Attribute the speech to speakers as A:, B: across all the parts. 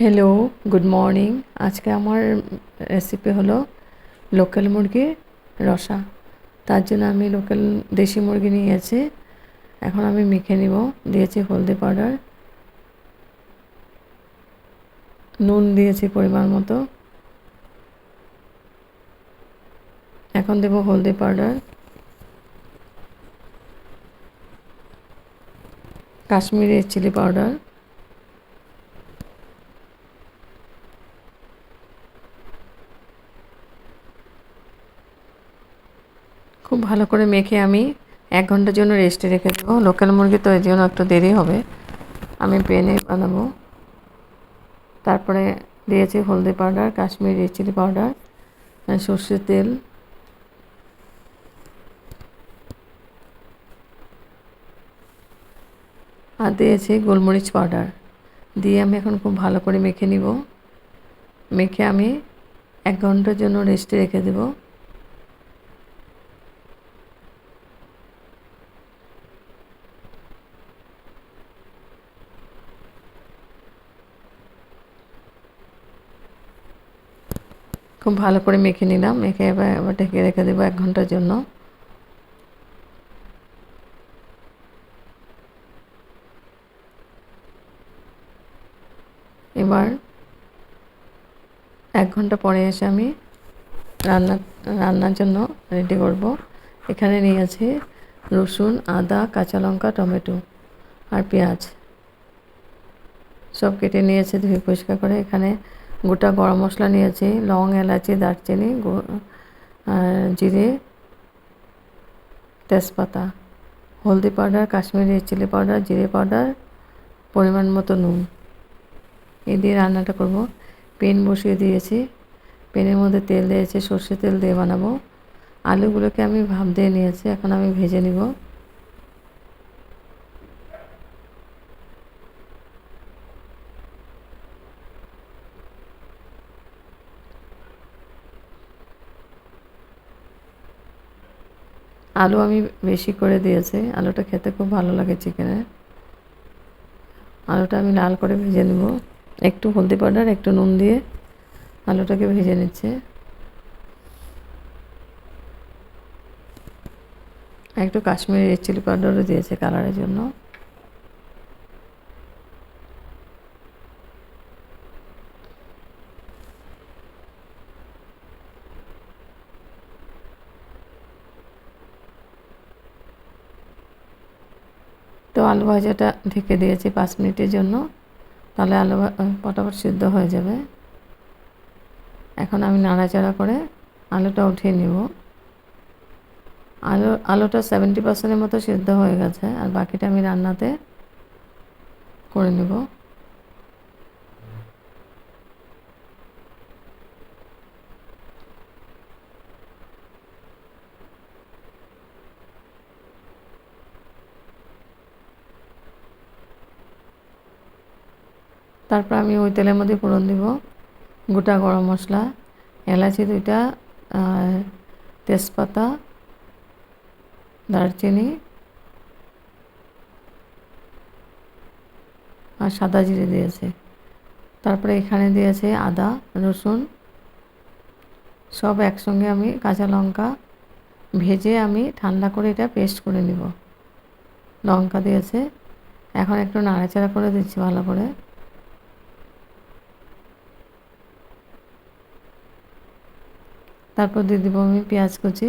A: Hello good morning আজকে আমার recipe হলো লোকাল মুরগির রসা। তার জন্য আমি লোকাল দেশি মুরগি নিয়েছি। এখন আমি মেখে নিব। দিয়েছি হলদি পাউডার। নুন দিয়েছি পরিমাণ মতো। এখন দেব হলদি পাউডার। Kashmiri chilli powder. খুব ভালো করে মেখে আমি এক ঘণ্টার জন্য রেস্টে রেখে দেবো। লোকাল মুরগি তো এর জন্য একটু দেরি হবে। আমি পেনে বানাবো। তারপরে দিয়েছি হলদি পাউডার কাশ্মীরি চিলি পাউডার সর্ষের তেল। আর দিয়েছি গোলমরিচ পাউডার দিয়ে আমি এখন খুব ভালো করে মেখে নিব। মেখে আমি এক ঘণ্টার জন্য রেস্টে রেখে দেবো। খুব ভালো করে মেখে নিলাম, মেখে এবার এবার ঢেকে রেখে দেবো এক ঘণ্টার জন্য। এবার এক ঘণ্টা পরে এসে আমি রান্না, রান্নার জন্য রেডি করব। এখানে নিয়েছি রসুন, আদা, কাঁচা লঙ্কা, টমেটো আর পেঁয়াজ। সব কেটে নিয়েছে ধুয়ে পরিষ্কার করে। এখানে গোটা গরম মশলা নিয়েছি, লং এলাচি, দারচিনি জিরে, তেজপাতা, হলদি পাউডার, কাশ্মীরি চিলি পাউডার, জিরে পাউডার, পরিমাণ মতো নুন। এ দিয়ে রান্নাটা করব। পেন বসিয়ে দিয়েছি। পেনের মধ্যে তেল দিয়েছি সর্ষে তেল দিয়ে বানাবো। আলুগুলোকে আমি ভাপ দিয়ে নিয়েছি, এখন আমি ভেজে নিব। আলু আমি বেশি করে দিয়েছি। আলুটা খেতে খুব ভালো লাগে চিকেনে আলুটা আমি লাল করে ভেজে নেব। একটু হলদি পাউডার একটু নুন দিয়ে আলুটাকে ভেজে নিচ্ছে। একটু কাশ্মীরি চিলি পাউডারও দিয়েছে কালারের জন্য। আলু ভাজাটা ঢেকে দিয়েছি পাঁচ মিনিটের জন্য। তাহলে আলু পটাপট সিদ্ধ হয়ে যাবে। এখন আমি নাড়াচাড়া করে আলুটা উঠিয়ে নেব। আলু, আলুটা সেভেন্টি পার্সেন্টের মতো সিদ্ধ হয়ে গেছে, আর বাকিটা আমি রান্নাতে করে নেব। তারপর আমি ওই তেলের মধ্যে ফোড়ন দিব, গোটা গরম মশলা, এলাচি দুইটা তেজপাতা, দারচিনি, আর সাদা জিরে দিয়েছে। তারপরে এখানে দিয়েছে আদা, রসুন, সব একসঙ্গে আমি কাঁচা লঙ্কা ভেজে আমি ঠান্ডা করে এটা পেস্ট করে নিব। লঙ্কা দিয়েছে, এখন একটু নাড়াচাড়া করে দিচ্ছি ভালো করে। তারপর দিয়ে দেবো আমি পেঁয়াজ কুচি।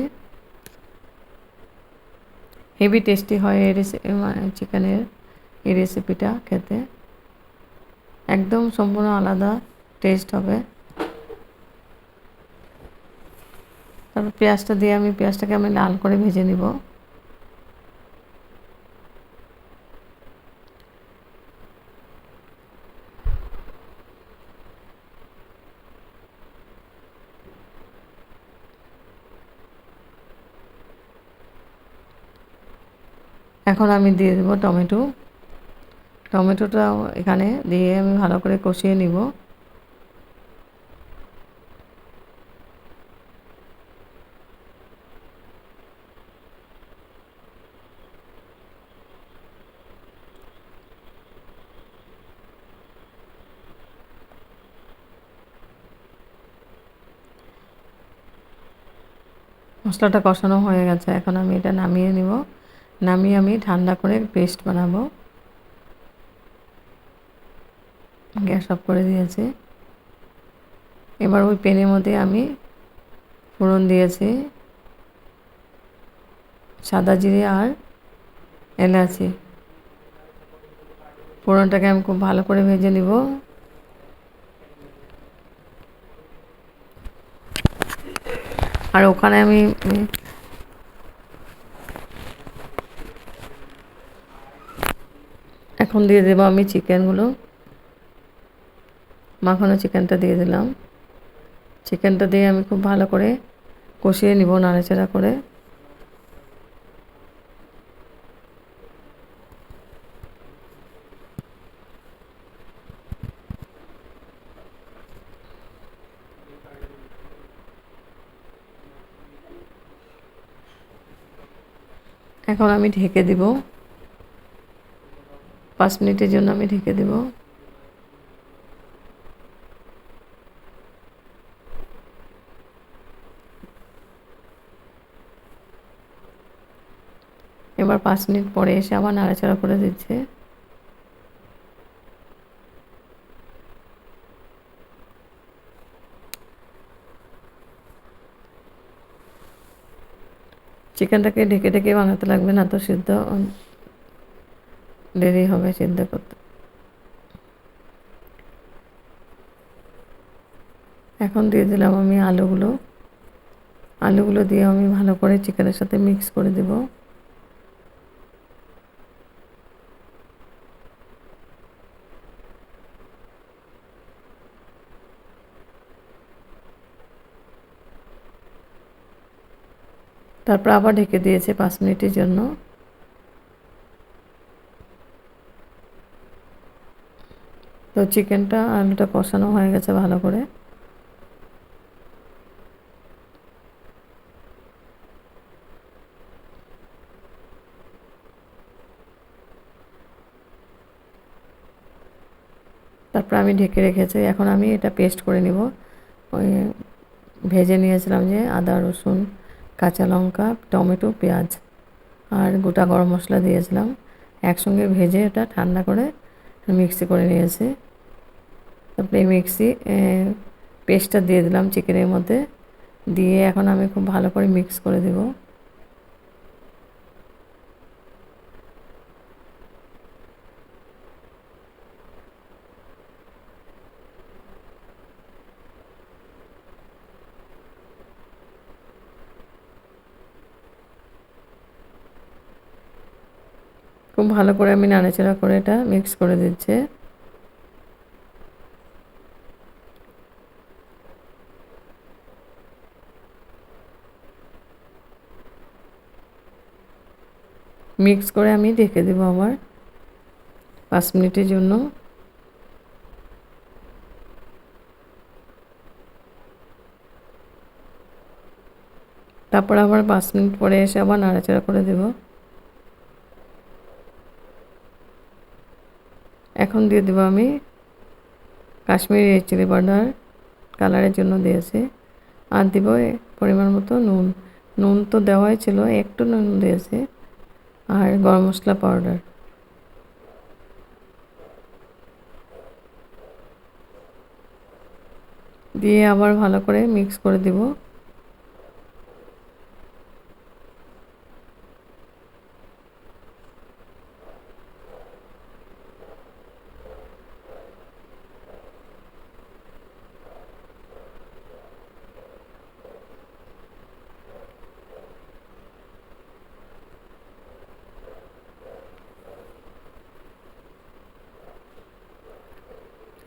A: হেভি টেস্টি হয় এই রেসিপি চিকেনের এই রেসিপিটা খেতে। একদম সম্পূর্ণ আলাদা টেস্ট হবে। তারপর পেঁয়াজটা দিয়ে আমি, পেঁয়াজটাকে আমি লাল করে ভেজে নিব। এখন আমি দিয়ে দেবো টমেটো। টমেটোটা এখানে দিয়ে আমি ভালো করে কষিয়ে নিব। মশলাটা কষানো হয়ে গেছে, এখন আমি এটা নামিয়ে নিব। নামিয়ে আমি ঠান্ডা করে পেস্ট বানাবো। গ্যাস অফ করে দিয়েছি। এবার ওই পেনের মধ্যে আমি ফোড়ন দিয়েছি। সাদা জিরে আর এলাচি। ফোড়নটাকে আমি খুব ভালো করে ভেজে নিব। আর ওখানে আমি এখন দিয়ে দেবো আমি চিকেনগুলো। মাখানো চিকেনটা দিয়ে দিলাম। চিকেনটা দিয়ে আমি খুব ভালো করে কষিয়ে নিব নাড়াচাড়া করে। এখন আমি ঢেকে দিব। পাঁচ মিনিটের জন্য আমি ঢেকে দেব। এবার পাঁচ মিনিট পরে এসে আবার নাড়াচাড়া করে দিচ্ছে। চিকেনটাকে ঢেকে ঢেকে বানাতে লাগবে না তো সিদ্ধ। দেরি হবে সিদ্ধ করতে। এখন দিয়ে দিলাম আমি আলুগুলো। আলুগুলো দিয়ে আমি ভালো করে চিকেনের সাথে মিক্স করে দেব। তারপর আবার ঢেকে দিয়েছে পাঁচ মিনিটের জন্য। তো চিকেনটা আলুটা কষানো হয়ে গেছে ভালো করে। তারপর আমি ঢেকে রেখেছি, এখন আমি এটা পেস্ট করে নিব। ওই ভেজে নিয়েছিলাম যে আদা, রসুন, কাঁচা লঙ্কা, টমেটো, পেঁয়াজ আর গোটা গরম মশলা দিয়েছিলাম। একসঙ্গে ভেজে এটা ঠান্ডা করে মিক্সি করে নিয়েছি। তারপরে মিক্সি পেস্টটা দিয়ে দিলাম চিকেনের মধ্যে। দিয়ে এখন আমি খুব ভালো করে মিক্স করে দেবো। খুব ভালো করে আমি নাড়াচাড়া করে এটা মিক্স করে দিচ্ছে। মিক্স করে আমি ঢেকে দেবো আবার পাঁচ মিনিটের জন্য। তারপর আবার পাঁচ মিনিট পরে এসে আবার নাড়াচাড়া করে দেবো। এখন দিয়ে দেবো আমি কাশ্মীরি চিলি পাউডার কালারের জন্য দিয়েছি। আর দিব পরিমাণ মতো নুন। নুন তো দেওয়াই ছিল, একটু নুন দিয়েছি। আর গরম মশলা পাউডার দিয়ে আবার ভালো করে মিক্স করে দিব।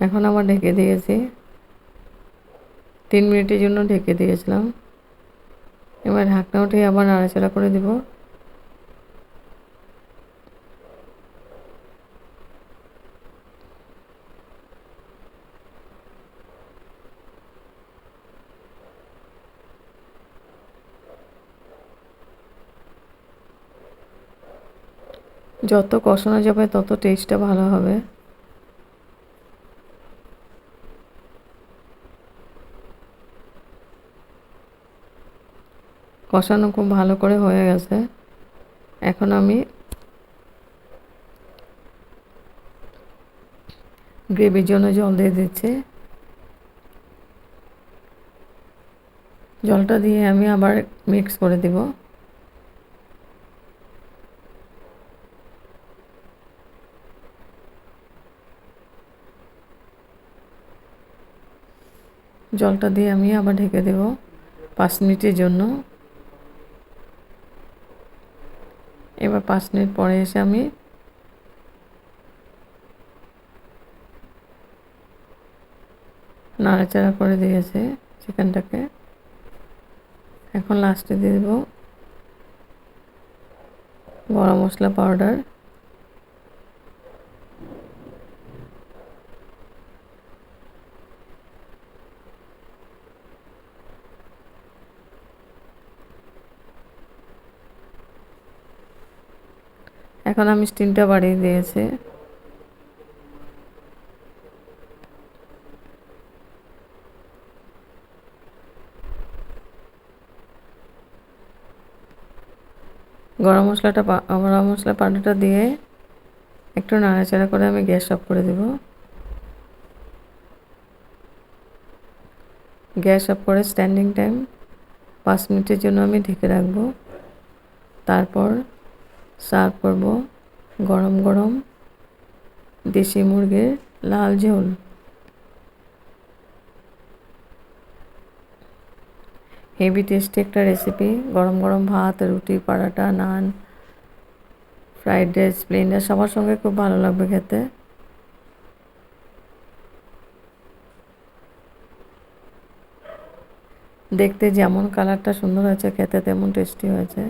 A: এখন আবার ঢেকে দিয়েছি। তিন মিনিটের জন্য ঢেকে দিয়েছিলাম। এবার ঢাকনা উঠে আবার নাড়াচাড়া করে দিব। যত কষানো যাবে, তত টেস্টটা ভালো হবে। কষানো খুব ভালো করে হয়ে গেছে। এখন আমি গ্রেভির জন্য জল দিয়ে দিচ্ছি। জলটা দিয়ে আমি আবার মিক্স করে দিব। জলটা দিয়ে আমি আবার ঢেকে দেব পাঁচ মিনিটের জন্য। এবার পাঁচ মিনিট পরে এসে আমি নাড়াচাড়া করে দিয়েছে চিকেনটাকে। এখন লাস্টে দিয়ে দেবো গরম মশলা পাউডার এখন আমি স্টিমটা বাড়িয়ে দিয়েছি। গরম মশলাটা গরম মশলা পাউডারটা দিয়ে একটু নাড়াচাড়া করে আমি গ্যাস অফ করে দেব। গ্যাস অফ করে স্ট্যান্ডিং টাইম পাঁচ মিনিটের জন্য আমি ঢেকে রাখব। তারপর সার্ভ করব গরম গরম দেশি মুরগির লাল ঝোল। হেভি টেস্টি একটা রেসিপি গরম গরম ভাত, রুটি, paratha, naan fried rice plain rice সবার সঙ্গে খুব ভালো লাগবে খেতে। দেখতে যেমন কালারটা সুন্দর হয়েছে, খেতে তেমন টেস্টি হয়েছে।